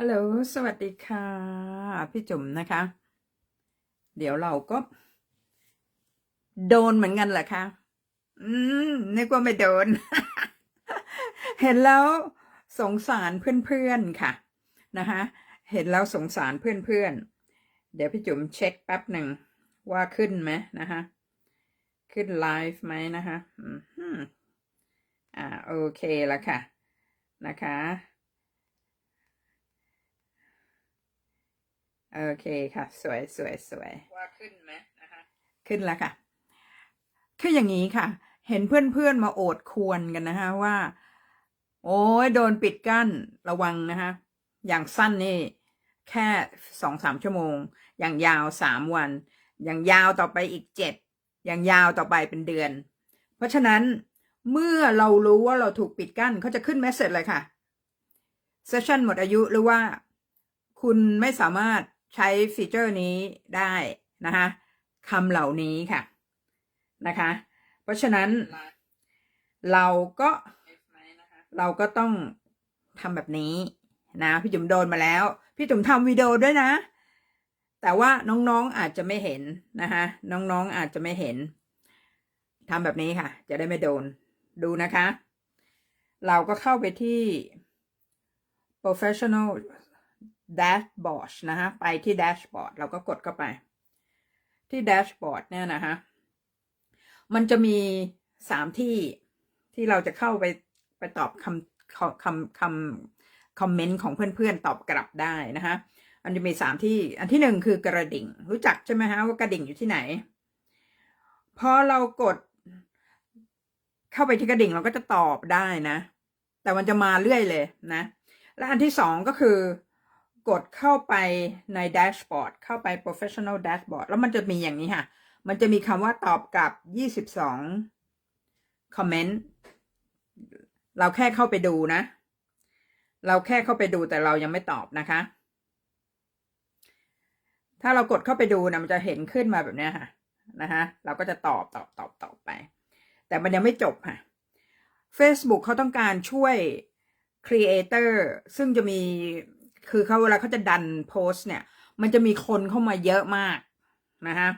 ฮัลโหล สวัสดีค่ะ พี่จุ๋มนะคะ เดี๋ยวเราก็ โดนเหมือนกันเหรอคะอืม นึกว่าไม่โดน เห็นแล้วสงสารเพื่อนๆค่ะ นะคะเห็นแล้วสงสารเพื่อนๆ เดี๋ยวพี่จุ๋มเช็คแป๊บหนึ่งว่าขึ้นไหมนะคะ ขึ้นไลฟ์ไหมนะคะ อืมอ่า โอเคแล้วค่ะ นะคะ โอเคค่ะ สวยสวยสวยว่าขึ้นไหมนะคะขึ้นแล้วค่ะ คืออย่างนี้ค่ะ เห็นเพื่อนๆมาโอดควรกันนะคะว่า โอ้ยโดนปิดกั้นระวังนะคะอย่างสั้นนี่แค่สองสามชั่วโมง อย่างยาวสามวัน อย่างยาวต่อไปอีกเจ็ดอย่างยาวต่อไปเป็นเดือน เพราะฉะนั้นเมื่อเรารู้ว่าเราถูกปิดกั้นเขาจะขึ้นเมสเซจเลยค่ะเซสชันหมดอายุหรือว่า คุณไม่สามารถ ใช้ฟีเจอร์นี้ได้นะคะคำเหล่านี้ค่ะนะคะ เพราะฉะนั้นเราก็เราก็ต้องทำแบบนี้นะพี่จุ๋มโดนมาแล้ว พี่จุ๋มทำวิดีโอด้วยนะ แต่ว่าน้องๆอาจจะไม่เห็นนะคะน้องๆอาจจะไม่เห็นทำแบบนี้ค่ะ จะได้ไม่โดนดูนะคะ เราก็เข้าไปที่ professional dashboard นะคะไปที่ dashboard เราก็กดเข้าไป ที่ dashboard เนี่ยนะคะมันจะมีสามที่ที่เราจะเข้าไปไปตอบคำคำคำคอมเมนต์ของเพื่อนๆ ตอบกลับได้นะคะมันจะมีสามที่อันที่หนึ่งคือกระดิ่ง รู้จักใช่ไหมฮะว่ากระดิ่งอยู่ที่ไหน พอเรากด เข้าไปที่กระดิ่งเราก็จะตอบได้นะ แต่มันจะมาเรื่อยเลยนะ และอันที่สองก็คือ กดเข้าไปในแดชบอร์ดเข้าไป professional dashboard แล้วมันจะมีอย่างนี้ค่ะ มันจะมีคำว่าตอบกลับ 22คอมเมนต์เราแค่เข้าไปดูนะ เราแค่เข้าไปดูแต่เรายังไม่ตอบนะคะ ถ้าเรากดเข้าไปดูนะมันจะเห็นขึ้นมาแบบนี้ค่ะนะคะเราก็จะตอบตอบตอบตอบไป แต่มันยังไม่จบค่ะ Facebook เขาต้องการช่วย Creator ซึ่งจะมี คือเขาเวลาเขาจะดันโพสเนี่ย มันจะมีคนเข้ามาเยอะมากนะคะ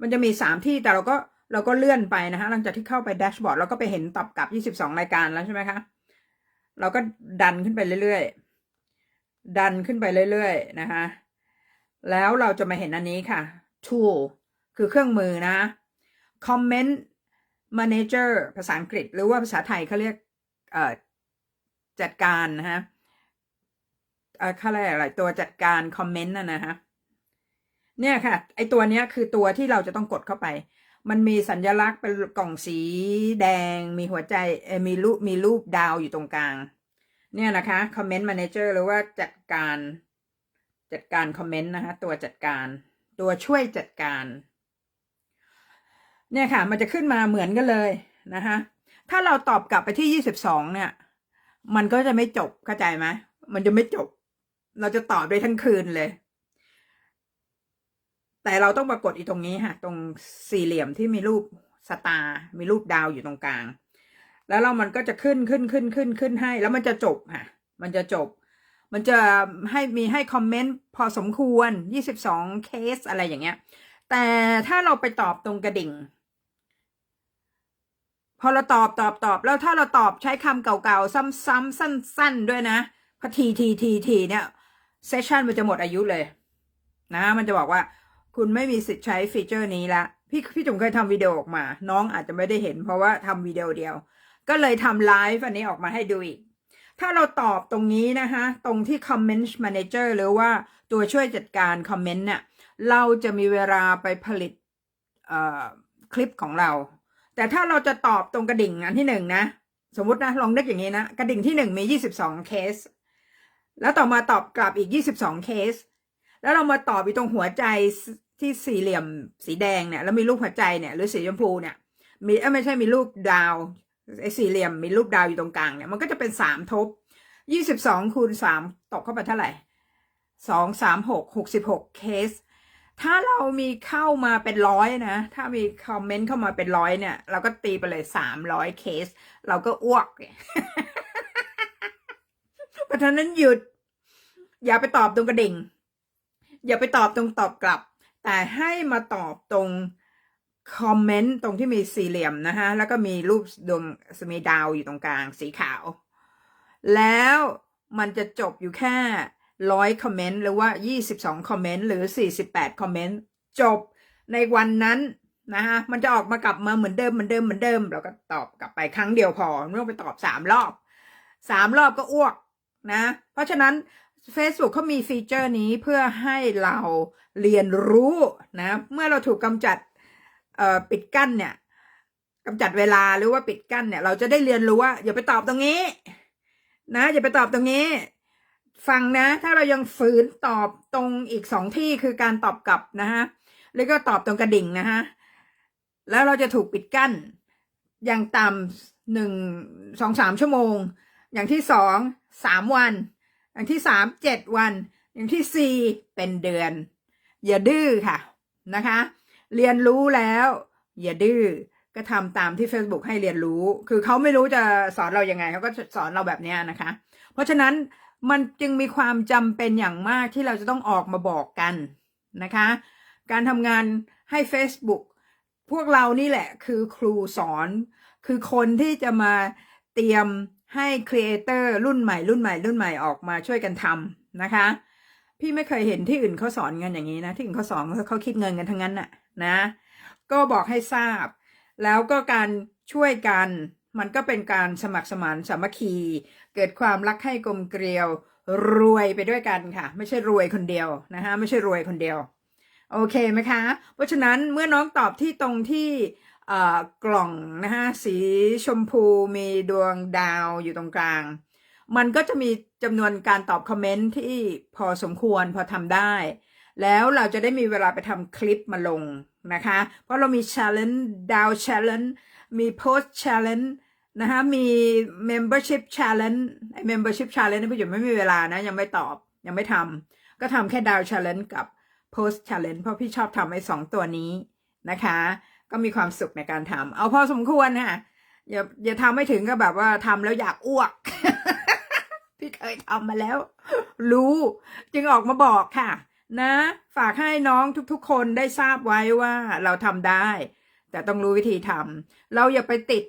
มันจะมีสามที่แต่เราก็เราก็เลื่อนไปนะคะหลังจากที่เข้าไปแดชบอร์ดเราก็ไปเห็นตอบกลับยี่สิบสองรายการแล้วใช่ไหมคะ เราก็ดันขึ้นไปเรื่อยๆ ดันขึ้นไปเรื่อยๆ นะคะแล้วเราจะมาเห็นอันนี้ค่ะ tool คือเครื่องมือนะ comment manager ภาษาอังกฤษ หรือว่าภาษาไทยเขาเรียกจัดการนะฮะ เขาเรียกอะไรตัวจัดการคอมเมนต์นะนะฮะเนี่ยค่ะ ไอตัวเนี้ยคือตัวที่เราจะต้องกดเข้าไป มันมีสัญลักษณ์เป็นกล่องสีแดง มีหัวใจมีรูปมีรูปดาวอยู่ตรงกลาง เนี่ยนะคะคอมเมนต์ manager หรือว่าจัดการจัดการคอมเมนต์นะคะตัวจัดการ ตัวช่วยจัดการ เนี่ยค่ะ มันจะขึ้นมาเหมือนกันเลยนะคะถ้าเราตอบกลับไปที่ยี่สิบสองเนี่ย มันก็จะไม่จบเข้าใจไหมมันจะไม่จบ เราจะตอบได้ทั้งคืนเลย แต่เราต้องปรากฏอีตรงนี้ค่ะ ตรงสี่เหลี่ยมที่มีรูปสตาร์มีรูปดาวอยู่ตรงกลาง แล้วเรามันก็จะขึ้นขึ้นขึ้นขึ้นขึ้นให้ แล้วมันจะจบค่ะ มันจะจบ มันจะให้มีให้คอมเมนต์พอสมควรยี่สิบสองเคสอะไรอย่างเงี้ย แต่ถ้าเราไปตอบตรงกระดิ่ง พอเราตอบตอบตอบ แล้วถ้าเราตอบใช้คำเก่าๆ ซ้ำๆสั้น ๆ ด้วยนะพอทีทีทีทีเนี่ย เซสชันมันจะหมดอายุเลย นะ มันจะบอกว่า คุณไม่มีสิทธิ์ใช้ฟีเจอร์นี้ละ พี่พี่จุ๋มเคยทำวิดีโอออกมา น้องอาจจะไม่ได้เห็น เพราะว่าทำวิดีโอเดียว ก็เลยทำไลฟ์อันนี้ออกมาให้ดูอีก ถ้าเราตอบตรงนี้นะคะ ตรงที่ Comment Manager หรือว่าตัวช่วยจัดการคอมเมนต์เนี่ยเราจะมีเวลาไปผลิตคลิปของเรา แต่ถ้าเราจะตอบตรงกระดิ่งอันที่หนึ่งนะ สมมตินะ ลองนึกอย่างนี้นะ กระดิ่งที่หนึ่งมียี่สิบสองเคส แล้วต่อมาตอบกลับอีกยี่สิบสองเคส แล้วเรามาตอบอีตรงหัวใจที่สี่เหลี่ยมสีแดงเนี่ยแล้วมีรูปหัวใจเนี่ยหรือสีชมพูเนี่ยมีเออไม่ใช่มีรูปดาวไอ้สี่เหลี่ยมมีรูปดาวอยู่ตรงกลางเนี่ยมันก็จะเป็นสามทบยี่สิบสองคูณสามตกเข้าไปเท่าไหร่สองสามหกหกสิบหกเคส ถ้าเรามีเข้ามาเป็นร้อยนะ ถ้ามีคอมเมนต์เข้ามาเป็นร้อยเนี่ย เราก็ตีไปเลยสามร้อยเคส เราก็อ้วก เพราะฉะนั้นหยุด อย่าไปตอบตรงกระดิ่ง อย่าไปตอบตรงตอบกลับ แต่ให้มาตอบตรงคอมเมนต์ตรงที่มีสี่เหลี่ยมนะคะแล้วก็มีรูปดวงสมีดาวอยู่ตรงกลางสีขาว แล้วมันจะจบอยู่แค่ร้อยคอมเมนต์หรือว่า22คอมเมนต์หรือ48คอมเมนต์จบในวันนั้นนะคะมันจะออกมากลับมาเหมือนเดิมเหมือนเดิมเหมือนเดิมเราก็ตอบกลับไปครั้งเดียวพอไม่ต้องไปตอบสามรอบสามรอบก็อ้วก นะ เพราะฉะนั้น Facebook เขามีฟีเจอร์นี้เพื่อให้เราเรียนรู้นะ เมื่อเราถูกกำจัดปิดกั้นเนี่ยกำจัดเวลาหรือว่าปิดกั้นเนี่ย เราจะได้เรียนรู้ว่าอย่าไปตอบตรงนี้ นะ อย่าไปตอบตรงนี้ ฟังนะ ถ้าเรายังฝืนตอบตรงอีกสองที่คือการตอบกลับนะฮะแล้วก็ตอบตรงกระดิ่งนะฮะแล้วเราจะถูกปิดกั้นอย่างต่ำหนึ่งสองสามชั่วโมง อย่างที่สองสามวัน อย่างที่สามเจ็ดวัน อย่างที่สี่เป็นเดือน อย่าดื้อค่ะนะคะ เรียนรู้แล้ว อย่าดื้อก็ทำตามที่ Facebook ให้เรียนรู้ คือเขาไม่รู้จะสอนเรายังไงเขาก็สอนเราแบบนี้นะคะ เพราะฉะนั้นมันจึงมีความจำเป็นอย่างมากที่เราจะต้องออกมาบอกกันนะคะ การทำงานให้ Facebook พวกเรานี่แหละคือครูสอน คือคนที่จะมาเตรียม ให้ครีเอเตอร์รุ่นใหม่รุ่นใหม่รุ่นใหม่ออกมาช่วยกันทำนะคะ พี่ไม่เคยเห็นที่อื่นเขาสอนกันอย่างนี้นะ ที่อื่นเขาสอนเขาคิดเงินกันทั้งนั้นน่ะนะ ก็บอกให้ทราบ แล้วก็การช่วยกันมันก็เป็นการสมัครสมานสามัคคี เกิดความรักให้กลมเกลียว รวยไปด้วยกันค่ะ ไม่ใช่รวยคนเดียวนะคะไม่ใช่รวยคนเดียว โอเคไหมคะ เพราะฉะนั้นเมื่อน้องตอบที่ตรงที่ กล่องนะคะสีชมพูมีดวงดาวอยู่ตรงกลาง มันก็จะมีจำนวนการตอบคอมเมนต์ที่พอสมควรพอทำได้ แล้วเราจะได้มีเวลาไปทำคลิปมาลงนะคะ เพราะเรามี challenge ดาว challenge มี post challenge นะคะมี membership challenge ไอ้ membership challenge นี่พี่จุ๋มไม่มีเวลานะ ยังไม่ตอบยังไม่ทำก็ทำแค่ดาว challenge กับ post challenge เพราะพี่ชอบทำไอ้สองตัวนี้นะคะ ก็มีความสุขในการทำเอาพอสมควรค่ะอย่าอย่าทำไม่ถึงก็แบบว่าทำแล้วอยากอ้วก พี่เคยทำมาแล้ว รู้ จึงออกมาบอกค่ะ นะ ฝากให้น้องทุกๆ คนได้ทราบไว้ว่าเราทำได้ แต่ต้องรู้วิธีทำเราอย่าไปติด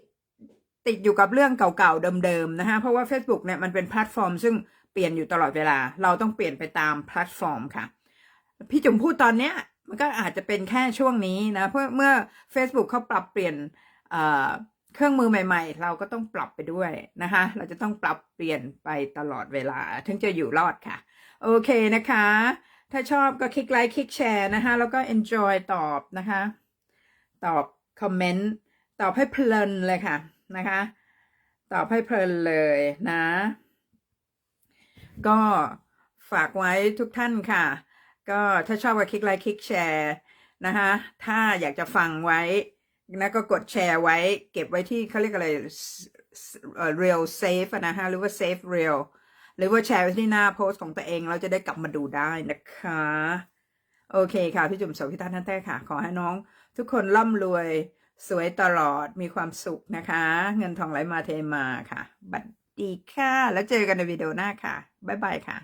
ติดอยู่กับเรื่องเก่าๆเดิมๆนะคะเพราะว่า Facebook เนี่ยมันเป็นแพลตฟอร์ม ซึ่งเปลี่ยนอยู่ตลอดเวลา เราต้องเปลี่ยนไปตามแพลตฟอร์มค่ะ พี่จุ๋มพูดตอนเนี้ย มันก็อาจจะเป็นแค่ช่วงนี้นะ เพราะเมื่อ Facebook เขาปรับเปลี่ยนเครื่องมือใหม่ ๆ เราก็ต้องปรับไปด้วยนะคะ เราจะต้องปรับเปลี่ยนไปตลอดเวลา ถึงจะอยู่รอดค่ะ โอเคนะคะ ถ้าชอบก็คลิกไลค์คลิกแชร์นะคะ แล้วก็ enjoy ตอบนะคะ ตอบคอมเมนต์ตอบให้เพลินเลยค่ะนะคะ ตอบให้เพลินเลยนะ ก็ฝากไว้ทุกท่านค่ะ ก็ถ้าชอบก็คลิกไลค์คลิกแชร์นะคะถ้าอยากจะฟังไว้นะก็กดแชร์ไว้ เก็บไว้ที่เขาเรียกอะไรเออ real safe นะคะหรือว่า safe real หรือว่าแชร์ไว้ที่หน้าโพสต์ของตัวเอง เราจะได้กลับมาดูได้นะคะ โอเคค่ะ พี่จุ๋มโสพิธาท่านแท้ค่ะ ขอให้น้อง ทุกคนร่ำรวยสวยตลอดมีความสุขนะคะ เงินทองไหลมาเทมาค่ะ บัดดีค่ะ แล้วเจอกันในวิดีโอหน้าค่ะ บ๊ายบายค่ะ